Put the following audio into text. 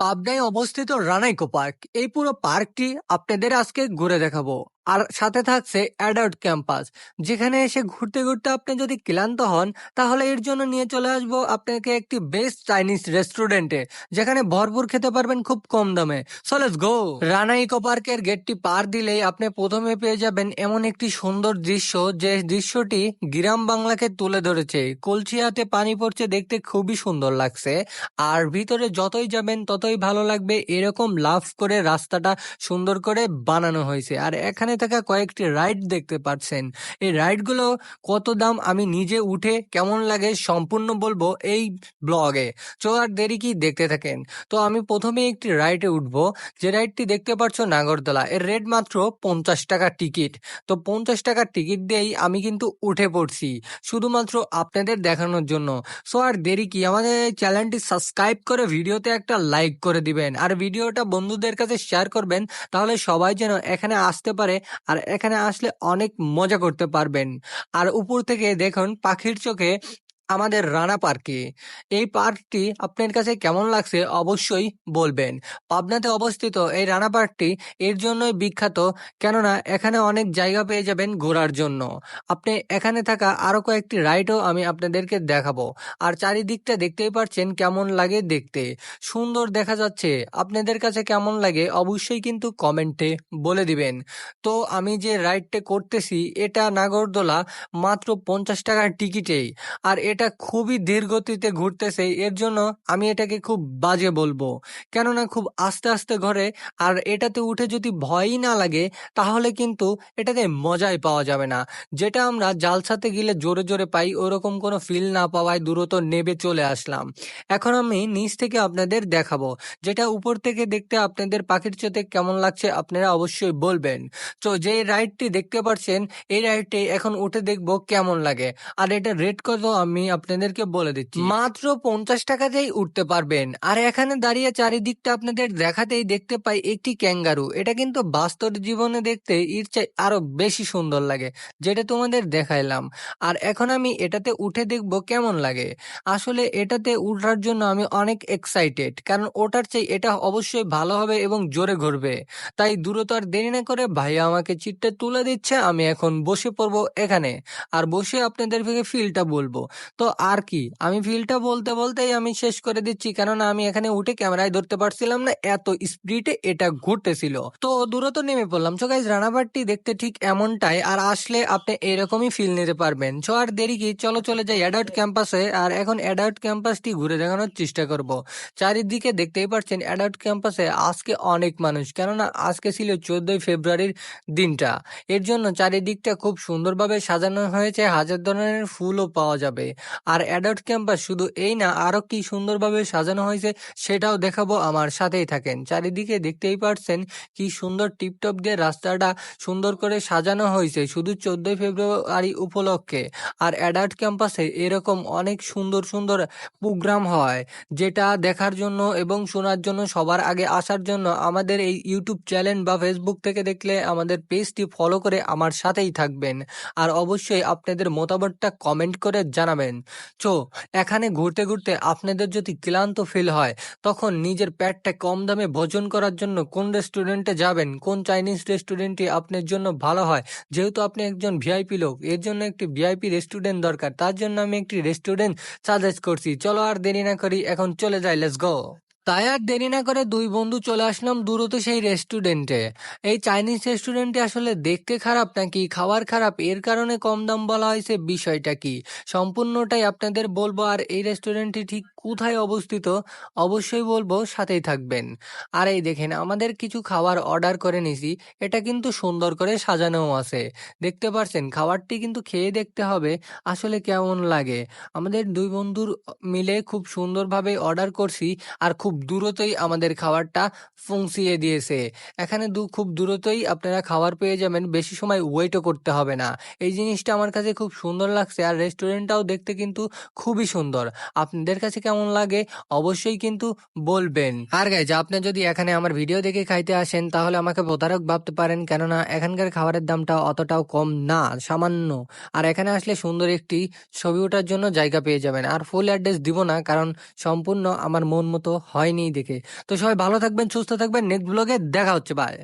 পাবনায় অবস্থিত রানাইকো পার্ক। এই পুরো পার্কটি আপনাদের আজকে ঘুরে দেখাবো। আর সাথে থাকছে অ্যাডাল্ট ক্যাম্পাস যেখানে এসে ঘুরতে ঘুরতে আপনি যদি ক্লান্ত হন, তাহলে এর জন্য নিয়ে চলে আসব আপনাকে একটি বেস্ট চাইনিজ রেস্টুরেন্টে যেখানে ভরপুর খেতে পারবেন খুব কম দামে। সো গো রানা ইকো পার্কের গেটটি পার দিলেই আপনি প্রথমে পেয়ে যাবেন এমন একটি সুন্দর দৃশ্য, যে দৃশ্যটি গ্রাম বাংলাকে তুলে ধরেছে। কলছিয়াতে পানি পড়ছে দেখতে খুবই সুন্দর লাগছে, আর ভিতরে যতই যাবেন ততই ভালো লাগবে, এরকম লাভ করে রাস্তাটা সুন্দর করে বানানো হয়েছে। আর এখানে থাকা কয়েকটি রাইড দেখতে পাচ্ছেন। এই রাইডগুলো কত দাম আমি নিজে উঠে কেমন লাগে সম্পূর্ণ বলব এই ব্লগে তো আর দেরি কি দেখতে থাকেন? তো আমি প্রথমে একটি রাইডে উঠবো। যে রাইডটি দেখতে পাচ্ছ নাগরদোলা, এর রেট মাত্র পঞ্চাশ টাকা টিকিট তো পঞ্চাশ টাকার টিকিট দিয়েই আমি কিন্তু উঠে পড়ছি, শুধুমাত্র আপনাদের দেখানোর জন্য। সো আর দেরি কি, আমাদের চ্যানেলটি সাবস্ক্রাইব করে ভিডিওতে একটা লাইক করে দিবেন। আর ভিডিওটা বন্ধুদের কাছে শেয়ার করবেন, তাহলে সবাই যেন এখানে আসতে পারে আর এখানে আসলে অনেক মজা করতে পারবেন। আর উপর থেকে দেখুন পাখির চোখে আমাদের রানা পার্কে। এই পার্কটি আপনার কাছে কেমন লাগছে অবশ্যই বলবেন। পাবনাতে অবস্থিত এই রানা পার্কটি এর জন্যই বিখ্যাত কেননা এখানে অনেক জায়গা পেয়ে যাবেন ঘোরার জন্য। আপনি এখানে থাকা আরও কয়েকটি রাইডও আমি আপনাদেরকে দেখাবো। আর চারিদিকটা দেখতেই পারছেন কেমন লাগে দেখতে। সুন্দর দেখা যাচ্ছে। আপনাদের কাছে কেমন লাগে অবশ্যই কিন্তু কমেন্টে বলে দিবেন। তো আমি যে রাইডটা করতেছি এটা নাগরদোলা মাত্র পঞ্চাশ টাকার টিকিটেই। আর এটা খুবই ধীর গতিতে ঘুরতেছে, এর জন্য আমি এটাকে খুব বাজে বলব। কেননা খুব আস্তে আস্তে ঘরে, আর এটাতে উঠে যদি ভয়ই না লাগে, তাহলে কিন্তু এটাতে মজাই পাওয়া যাবে না। যেটা আমরা জালসাতে গেলে জোরে জোরে পাই, ওরকম কোনো ফিল না পাওয়ায় দূরত নেবে চলে আসলাম। এখন আমি নিচ থেকে আপনাদের দেখাবো, যেটা উপর থেকে দেখতে আপনাদের পাখির চোতে কেমন লাগছে আপনারা অবশ্যই বলবেন। তো যে রাইডটি দেখতে পাচ্ছেন এই রাইডটি এখন উঠে দেখব কেমন লাগে। আর এটা রেড কত আমি আপনাদেরকে বলে দিচ্ছি। মাত্র পঞ্চাশ টাকাতেই উঠতে পারবেন। আর এখানে দাঁড়িয়ে চারিদিকটা আপনাদের দেখাতেই দেখতে পাই একটি ক্যাঙ্গারু। এটা কিন্তু বাস্তব জীবনে দেখতে এর চাই আরও বেশি সুন্দর লাগে, যেটা তোমাদের দেখাইলাম। আর এখন আমি এটাতে উঠে দেখব কেমন লাগে। আসলে এটাতে উঠার জন্য আমি অনেক এক্সাইটেড কারণ ওটার চাই এটা অবশ্যই ভালো হবে এবং জোরে ঘুরবে। তাই দ্রুত আর দেরি না করে ভাইয়া আমাকে চিটটা তুলে দিচ্ছে, আমি এখন বসে পড়ব এখানে। আর বসে আপনাদের ফিলটা বলব। তো আর কি? আমি ফিলটা বলতে বলতেই আমি শেষ করে দিচ্ছি, কেননা আমি এখানে উঠে ক্যামেরায় ধরতে পারছিলাম না, এত স্পিডে এটা ঘুরতেছিল। তো দূরত নেমে পড়লাম। সো গাইজ রানাবারটি দেখতে ঠিক এমনটাই, আর আসলে আপনি এরকমই ফিল নিতে পারবেন। সো আর দেরি কি? চলো, চলে যাই অ্যাডাল্ট ক্যাম্পাসে আর এখন অ্যাডাল্ট ক্যাম্পাসটি ঘুরে দেখানোর চেষ্টা করব। চারিদিকে দেখতেই পাচ্ছেন অ্যাডাল্ট ক্যাম্পাসে আজকে অনেক মানুষ, কেননা আজকে ছিল চোদ্দই ফেব্রুয়ারির দিনটা। এর জন্য চারিদিকটা খুব সুন্দরভাবে সাজানো হয়েছে, হাজার ধরনের ফুলও পাওয়া যাবে। আর অ্যাডাল্ট ক্যাম্পাস শুধু এই না আরও কি সুন্দরভাবে সাজানো হয়েছে সেটাও দেখাবো আমার সাথেই থাকেন। চারিদিকে দেখতেই পারছেন কি সুন্দর টিপটপ দিয়ে রাস্তাটা সুন্দর করে সাজানো হয়েছে শুধু চোদ্দই ফেব্রুয়ারি উপলক্ষে। আর অ্যাডাল্ট ক্যাম্পাসে এরকম অনেক সুন্দর সুন্দর প্রোগ্রাম হয়, যেটা দেখার জন্য এবং শোনার জন্য, সবার আগে আসার জন্য আমাদের এই ইউটিউব চ্যানেল বা ফেসবুক থেকে দেখলে আমাদের পেজটি ফলো করে আমার সাথেই থাকবেন। আর অবশ্যই আপনাদের মতামতটা কমেন্ট করে জানাবেন। তো এখানে ঘুরতে ঘুরতে আপনাদের যদি ক্লান্ত ফিল হয়, তখন নিজের প্যাটটা কম দামে ভোজন করার জন্য কোন রেস্টুরেন্টে যাবেন? কোন চাইনিজ রেস্টুরেন্টটি আপনার জন্য ভালো হয়? যেহেতু আপনি একজন ভিআইপি লোক, এর জন্য একটি ভিআইপি রেস্টুরেন্ট দরকার। তার জন্য আমি একটি রেস্টুরেন্ট সাজেস্ট করছি। চলো আর দেরি না করি, এখন চলে যাই লেটস গো তাই আর দেরি না করে দুই বন্ধু চলে আসলাম দূরত সেই রেস্টুরেন্টে। এই চাইনিজ রেস্টুরেন্টে আসলে দেখতে খারাপ নাকি খাবার খারাপ? এর কারণে কম দাম বলা হয়েছে। বিষয়টা কি? সম্পূর্ণটাই আপনাদের বলব। আর এই রেস্টুরেন্টটি ঠিক কোথায় অবস্থিত অবশ্যই বলব সাথেই থাকবেন। আর এই দেখেন, আমাদের কিছু খাবার অর্ডার করে নিছি, এটা কিন্তু সুন্দর করে সাজানোও আছে। দেখতে পারছেন, খাবারটি কিন্তু খেয়ে দেখতে হবে, আসলে কেমন লাগে। আমাদের দুই বন্ধুর মিলে খুব সুন্দরভাবে অর্ডার করছি, আর খুব দ্রুতই আমাদের খাবারটা পৌঁছিয়ে দিয়েছে। এখানে দু, খুব দ্রুতই আপনারা খাবার পেয়ে যাবেন, বেশি সময় ওয়েটও করতে হবে না। এই জিনিসটা আমার কাছে খুব সুন্দর লাগছে, আর রেস্টুরেন্টটাও দেখতে কিন্তু খুবই সুন্দর। আপনাদের কাছে কেমন লাগে অবশ্যই কিন্তু বলবেন। আর গাইজ আপনি যদি এখানে আমার ভিডিও দেখে খাইতে আসেন, তাহলে আমাকে প্রতারক ভাবতে পারেন, কেননা এখানকার খাবারের দামটা অতটাও কম না, সামান্য। আর এখানে আসলে সুন্দর একটি ছবি ওঠার জন্য জায়গা পেয়ে যাবেন। আর ফুল অ্যাড্রেস দিব না, কারণ সম্পূর্ণ আমার মন মতো হয়নি দেখে। তো সবাই ভালো থাকবেন, সুস্থ থাকবেন নেক্সট ব্লগে দেখা হচ্ছে বাই